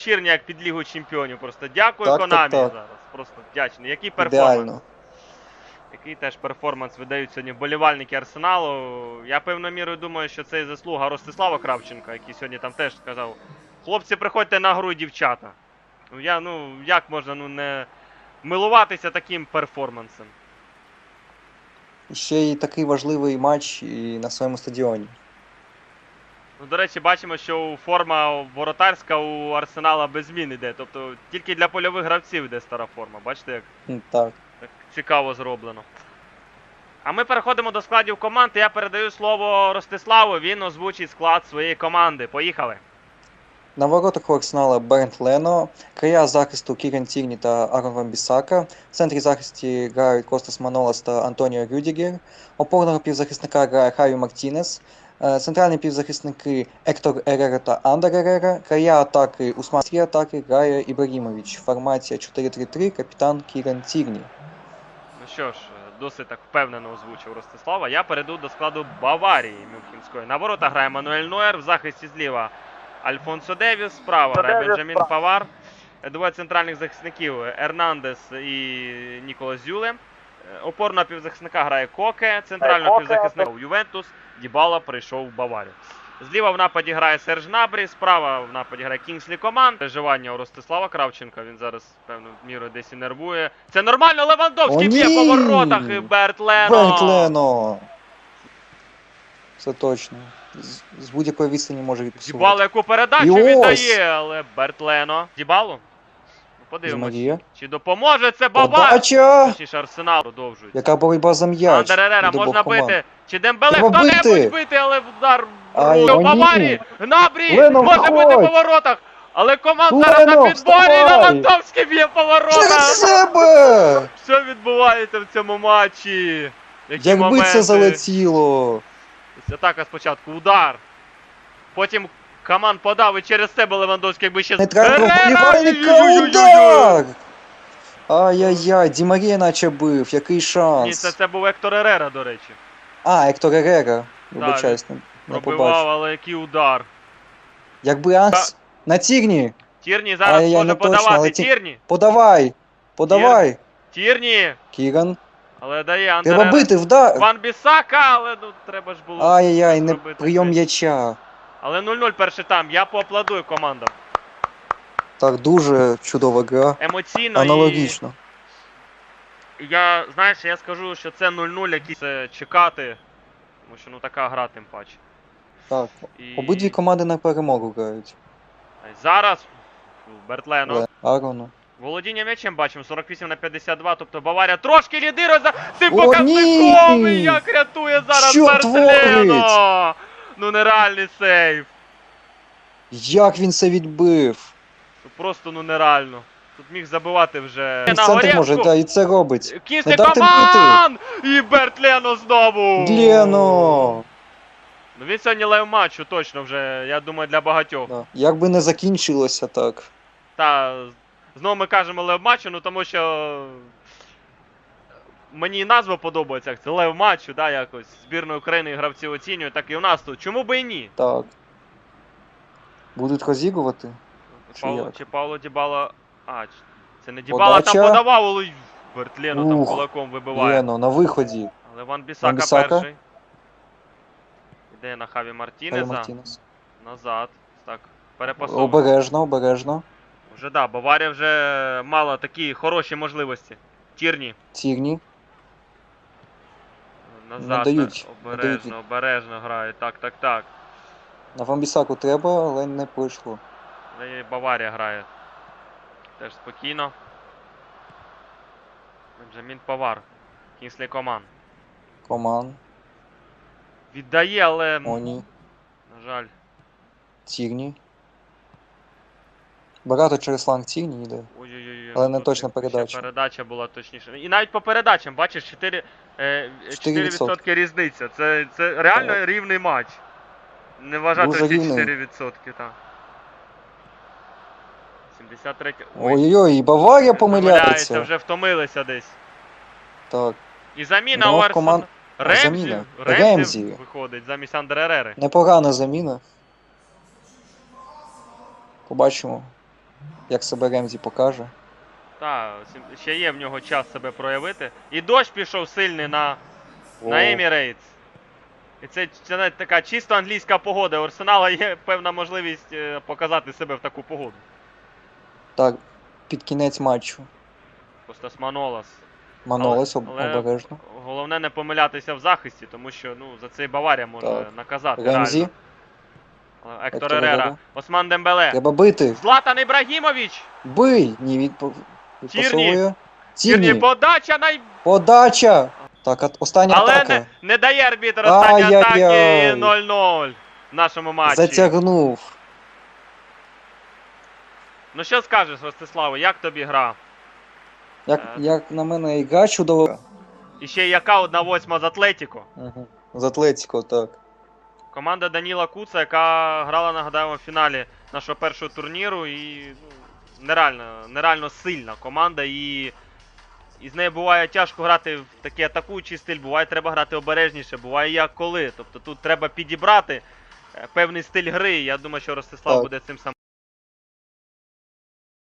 Чірні, як під Лігу Чемпіонів. Просто дякую Так, так, Конамі так. зараз. Просто вдячний. Який перформанс? Ідеально. Який теж перформанс видають сьогодні вболівальники Арсеналу. Я певною мірою думаю, що це і заслуга Ростислава Кравченка, який сьогодні там теж сказав: хлопці, приходьте на гру, дівчата. Ну я ну як можна ну не милуватися таким перформансом? Ще й такий важливий матч і на своєму стадіоні. Ну, до речі, бачимо, що форма воротарська у Арсенала без змін іде. Тобто тільки для польових гравців йде стара форма. Бачите, як Так. Так цікаво зроблено. А ми переходимо до складів команд. Я передаю слово Ростиславу. Він озвучить склад своєї команди. Поїхали. На воротах у Арсенала Бернт Лено, края захисту Кірен Тірні та Арон Ван Бісака, в центрі захисту грають Костас Манолас та Антоніо Рюдігер, опорного півзахисника грає Харі Мартінес, центральні півзахисники Ектор Ерера та Андер Ерера, края атаки Усман Стрі атаки грає Ібрагімович, формація 4-3-3, капітан Кірен Тірні. Ну що ж, досить так впевнено озвучив Ростислава. Я перейду до складу Баварії Мюнхенської. На воротах грає Мануель Нойер, в захисті зліва Альфонсо Девіс, справа грає Бенджамін. Павар. Двоє центральних захисників Ернандес і Ніколас Зюле. Е, Опорного півзахисника грає Коке, центрального Коке, півзахисника Ювентус. Дібала прийшов в Баварію. Зліва в нападі грає Серж Набрі, справа в нападі грає Кінгслі Команд. Переживання у Ростислава Кравченка. Він зараз певною мірою десь і нервує. Це нормально, Левандовський б'є по воротах і Берт Лено. Бернт Лено! Це точно. З, з будь-якої відстані може відписувати. Дібало яку передачу віддає, але Берт Лено. Подивимось. Чи допоможе це Бавар? Подача! Точніше, Арсенал продовжують. Яка боротьба за м'яч? Андер Ерера від обох можна команд. бити. Чи Дембеле Треба хто-небудь бити! бити, але удар Ай, в о, ні. Баварії. Гнабрі Лено, може бути виходь! по воротах. Але команда зараз на Лено, підборі і вставай! Левандовський б'є по воротах. Через себе! Що відбувається в цьому матчі? Які Якби моменти? це залетіло! Атака спочатку, удар. Потім Каман подав і через себе Левандовський якби ще Нейтрального Ерера! удар! Ай-яй-яй, Ді Марія наче бив, який Ні, шанс. це, це був Ектор Ерера, до речі. А, Ектор Ерера. Вибачаюсь, не, не Пробивав, але який удар. Якби Анс на Тігні, Тірні зараз Ай-яй, може не точно, подавати. але ті- Тірні. подавай! Подавай! Тірні. Кіган. Але дає Андер Треба бити, вдар! Ван Бісака, але ну треба ж було. Ай-яй-яй, не прийом м'яча. Але 0-0 перший там. Я поаплодую командам. Так, дуже чудова гра. Емоційно Аналогічно. і я, знаєш, я скажу, що це 0-0, який це чекати. Тому що ну така гра тим паче. Так, І... обидві команди на перемогу грають. Зараз Бертлено. Арону. Володіння м'ячем бачимо 48 на 52, тобто Баварія трошки лідирує за цим! І як рятує зараз Що Бертлено! Ну нереальний сейв. Як він це відбив? Ну, Просто ну нереально. Тут міг забивати вже Він на центр може, горєвку. та і це робить. Кінський дати команд! І Берт Лено знову! Лєно! Ну він сьогодні лев матчу точно вже, я думаю, для багатьох. Да. Як би не закінчилося так. Та знову ми кажемо лев матчу, ну тому що мені назва подобається, як це лев матчу, да, якось збірної України гравці оцінюють, так і у нас тут. Чому би і ні? Так. Будуть розігрувати? Чи Павло, як? чи Павло Дібала. А, це не Дібала там Подача. подавав, але Бертлєно там Ух, кулаком вибиває. Лєно, на виході. Але Ван Бісака, Ван Бісака. перший. Іде на Хаві Мартінеза. Мартінес. Назад. Так, перепасовує. Обережно, обережно. Вже да, Баварія вже мала такі хороші можливості. Тірні. Тігні. Назад. дають, не Обережно, дають. обережно грають. Так, так, так. На Фамбісаку треба, але не пройшло. Але і Баварія грає. Теж спокійно. Бенджамін Павар. Кінслі Коман. Коман. Віддає, але. О, ні. На жаль. Тігні. Багато через фланг Тігні йде. Ой-ой-ой. Але не точна передача. Передача була точніше. І навіть по передачам, бачиш, 4, е, 4% різниця. Це, це реально Так. рівний матч. Не вважати ці 4%, так. 73. Ой, Ой-ой-ой, і Баварія помиляється. вже втомилися десь. Так, І заміна у Арсен... команд- Ремзі, заміна. Ремзі, Ремзі. виходить замість Андеререри. непогана заміна. Побачимо. як себе Ремзі покаже. Та, ще є в нього час себе проявити. І дощ пішов сильний на, на. Емірейтс. І це, це навіть така чисто англійська погода. У Арсенала є певна можливість е, показати себе в таку погоду. Так, під кінець матчу. Костас Манолас. Манолес об- але- обережно. Головне не помилятися в захисті, тому що ну, за це і Баварія може Так. наказати. Ремзі. Ектор Ерера. Осман Дембеле. Треба бити. Златан Ібрагімович! Бий! Ні, відпасовує. Тірні, Тірні. подача най... Подача! Так, от остання Але атака. не, не дає арбітр Ай-яй-яй. атаки 0-0 в нашому матчі. Затягнув. Ну що скажеш, Ростиславе, як тобі гра? Як, Е. як на мене, ігра чудова. І ще яка одна восьма з Атлетіко. Угу. З Атлетіко, так. Команда Даніла Куца, яка грала, нагадаємо, в фіналі нашого першого турніру. І ну, нереально, нереально сильна команда. І, і з нею буває тяжко грати в такий атакуючий стиль, буває треба грати обережніше, буває як коли. Тобто тут треба підібрати е, певний стиль гри. і Я думаю, що Ростислав Так. буде цим сам